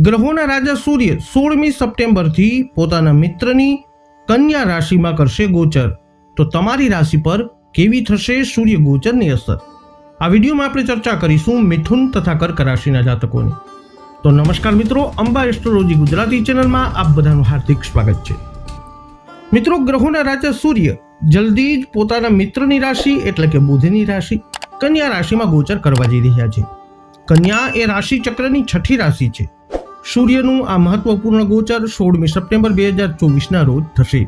ગ્રહોના રાજા સૂર્ય સોળમી સપ્ટેમ્બરથી પોતાના મિત્રની કન્યા રાશિમાં કરશે ગોચર. તો તમારી રાશિ પર કેવી થશે સૂર્ય ગોચરની અસર? આ વિડીયોમાં આપણે ચર્ચા કરીશું મિથુન તથા કર્ક રાશિના જાતકોની. તો નમસ્કાર મિત્રો અંબા એસ્ટ્રોલોજી ગુજરાતી ચેનલમાં આપ બધાનું હાર્દિક સ્વાગત છે. મિત્રો, ગ્રહોના રાજા સૂર્ય જલ્દી જ પોતાના મિત્રની રાશિ એટલે કે બુધની રાશિ કન્યા રાશિમાં ગોચર કરવા જઈ રહ્યા છે. કન્યા એ રાશિ ચક્રની છઠ્ઠી રાશિ છે. સૂર્યનું આ મહત્વપૂર્ણ ગોચર સોળમી સપ્ટેમ્બર બે હજાર ચોવીસના રોજ થશે.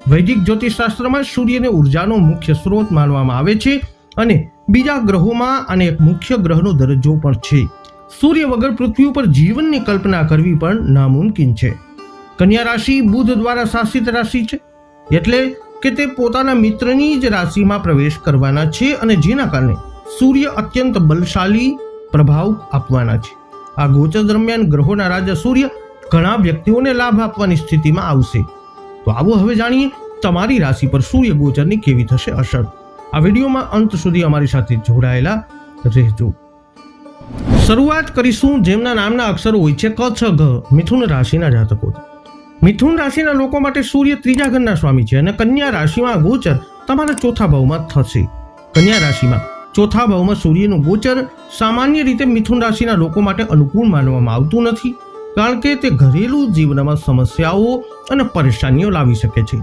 વૈદિક જ્યોતિષશાસ્ત્રમાં સૂર્યને ઉર્જાનો મુખ્ય સ્ત્રોત માનવામાં આવે છે અને બીજા ગ્રહોમાં આને એક મુખ્ય ગ્રહનો દરજ્જો પણ છે. સૂર્ય વગર પૃથ્વી ઉપર જીવનની કલ્પના કરવી પણ નામુમકિન છે. કન્યા રાશિ બુધ દ્વારા શાસિત રાશિ છે, એટલે કે તે પોતાના મિત્રની જ રાશિમાં પ્રવેશ કરવાના છે અને જેના કારણે સૂર્ય અત્યંત બલશાલી પ્રભાવ આપવાના છે. આ ગોચર દરમિયાન ગ્રહોના રાજા સૂર્ય ઘણા વ્યક્તિઓને લાભ આપવાની સ્થિતિમાં આવશે. તો આવો હવે જાણીએ તમારી રાશિ પર સૂર્ય ગોચરની કેવી થશે અસર. આ વિડીયોમાં અંત સુધી અમારી સાથે જોડાયેલા રહેજો. શરૂઆત કરીશું જેમના નામના અક્ષરો હોય છે ક, છ, ઘ, મિથુન રાશિના જાતકો. મિથુન રાશિના લોકો માટે સૂર્ય ત્રીજા ઘરના સ્વામી છે અને કન્યા રાશિમાં ગોચર તમારા ચોથા ભાવમાં થશે. કન્યા રાશિમાં ચોથા ભાવમાં સૂર્યનું ગોચર સામાન્ય રીતે મિથુન રાશિના લોકો માટે અનુકૂળ માનવામાં આવતું નથી, કારણ કે તે ઘરેલું જીવનમાં સમસ્યાઓ અને પરેશાનીઓ લાવી શકે છે.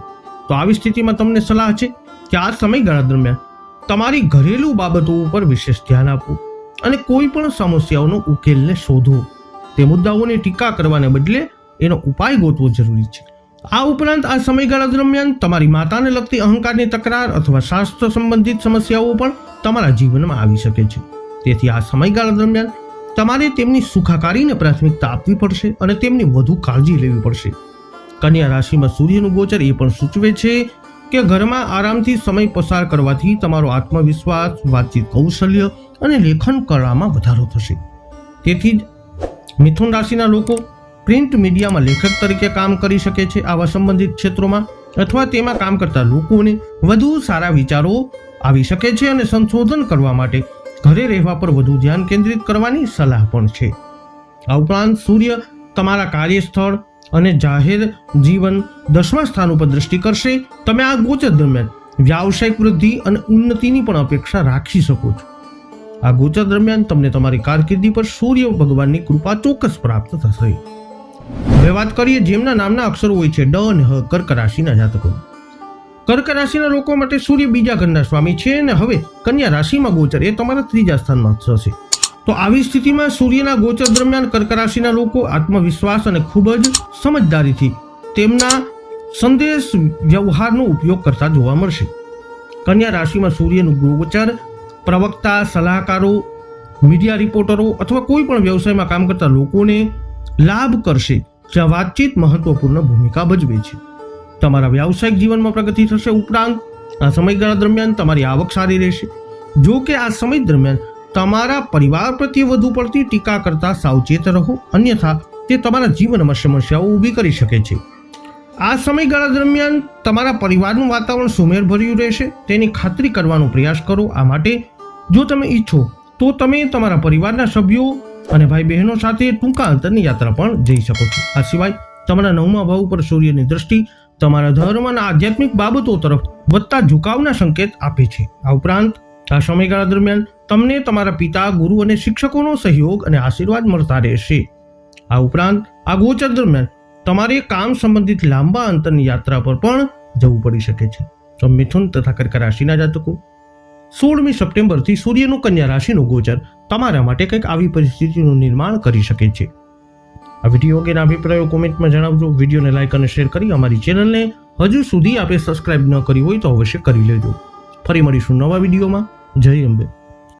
તો આવી સ્થિતિમાં તમને સલાહ છે કે આ સમયગાળા દરમિયાન તમારી ઘરેલું બાબતો ઉપર વિશેષ ધ્યાન આપો અને કોઈ પણ સમસ્યાઓનો ઉકેલને શોધો તે મુદ્દાઓની ટીકા કરવાને બદલે એનો ઉપાય ગોતવો જરૂરી છે. આ ઉપરાંત આ સમયગાળા દરમિયાન તમારી માતાને લગતી અહંકારની તકરાર અથવા સ્વાસ્થ્ય સંબંધિત સમસ્યાઓ પણ તમારા જીવનમાં આવી શકે છે. તેથી આ સમયગાળા દરમિયાન તમારે તેમની સુખાકારીને પ્રાથમિકતા આપવી પડશે અને તેમની વધુ કાળજી લેવી પડશે. કન્યા રાશિમાં સૂર્યનું ગોચર એ પણ સૂચવે છે કે ઘરમાં આરામથી સમય પસાર કરવાથી તમારો આત્મવિશ્વાસ, વાતચીત કૌશલ્ય અને લેખન કળામાં વધારો થશે. તેથી જ મિથુન રાશિના લોકો પ્રિન્ટ મીડિયામાં લેખક તરીકે કામ કરી શકે છે આવા સંબંધિત ક્ષેત્રોમાં અથવા તેમાં કામ કરતા લોકોને વધુ સારા વિચારો આવી શકે છે અને સંશોધન કરવા માટે ઘરે રહેવા પર વધુ ધ્યાન કેન્દ્રિત કરવાની સલાહ પણ છે. આ ઉપરાંત સૂર્ય તમારા કાર્યસ્થળ અને જાહેર જીવન દસમા સ્થાન ઉપર દ્રષ્ટિ કરશે. તમે આ ગોચર દરમિયાન વ્યાવસાયિક વૃદ્ધિ અને ઉન્નતિની પણ અપેક્ષા રાખી શકો છો. આ ગોચર દરમિયાન તમને તમારી કારકિર્દી પર સૂર્ય ભગવાનની કૃપા ચોક્કસ પ્રાપ્ત થશે. વાત કરીએ જેમના નામના અક્ષરો હોય છે ડ અને હ કર્ક રાશિના જાતકો. કર્ક રાશિના લોકો માટે સૂર્ય બીજા ઘરના સ્વામી છે અને હવે કન્યા રાશિમાં ગોચર, એ તમારા ત્રીજા સ્થાનમાં થશે તો આવી સ્થિતિમાં સૂર્યના ગોચર દરમિયાન કર્ક રાશિના લોકો આત્મવિશ્વાસ અને ખૂબ જ સમજદારીથી તેમના સંદેશ વ્યવહારનો ઉપયોગ કરતા જોવા મળશે. કન્યા રાશિમાં સૂર્યનું ગોચર, પ્રવક્તા, સલાહકારો, મીડિયા રિપોર્ટરો અથવા કોઈ પણ વ્યવસાયમાં કામ કરતા લોકોને લાભ કરશે. જ્યાં વાતચીત મહત્વપૂર્ણ ભૂમિકા ભજવે છે. તમારા વ્યાવસાયિક જીવનમાં પ્રગતિ થશે ઉપરાંત આ સમયગાળા દરમિયાન તમારી આવક સારી રહેશે. જો કે આ સમય દરમિયાન તમારા પરિવાર પ્રત્યે વધુ પડતી ટીકા કરતા સાવચેત રહો, અન્યથા તે તમારા જીવનમાં સમસ્યાઓ ઊભી કરી શકે છે. આ સમયગાળા દરમિયાન તમારા પરિવારનું વાતાવરણ સુમેળભર્યું રહેશે. તેની ખાતરી કરવાનો પ્રયાસ કરો. આ માટે જો તમે ઈચ્છો, તો તમે તમારા પરિવારના સભ્યો અને ભાઈ બહેનો સાથે ટૂંકા અંતરની યાત્રા પણ જઈ શકો છો. આ સિવાય તમારા નવમા ભાવ પર સૂર્યની દ્રષ્ટિ તમારા ધર્મ અને આધ્યાત્મિક બાબતો તરફ વધતા ઝુકાવના સંકેત આપે છે. આ ઉપરાંત આ સમયગાળા દરમિયાન તમને તમારા પિતા, ગુરુ અને શિક્ષકોનો સહયોગ અને આશીર્વાદ મળતા રહેશે. આ ઉપરાંત આ ગોચર દરમિયાન તમારે કામ સંબંધિત લાંબા અંતરની યાત્રા પર પણ જવું પડી શકે છે. તો મિથુન તથા કર્ક રાશિના જાતકો સોળમી સપ્ટેમ્બરથી સૂર્યનું કન્યા રાશિનું ગોચર તમારા માટે કંઈક આવી પરિસ્થિતિનું નિર્માણ કરી શકે છે. આ વીડિયો અંગેના અભિપ્રાયો કોમેન્ટમાં જણાવજો. વિડીયોને લાઇક અને શેર કરી અમારી ચેનલને હજુ સુધી આપણે સબસ્ક્રાઇબ ન કરી હોય તો અવશ્ય કરી લેજો. ફરી મળીશું નવા વિડીયોમાં. જય અંબે.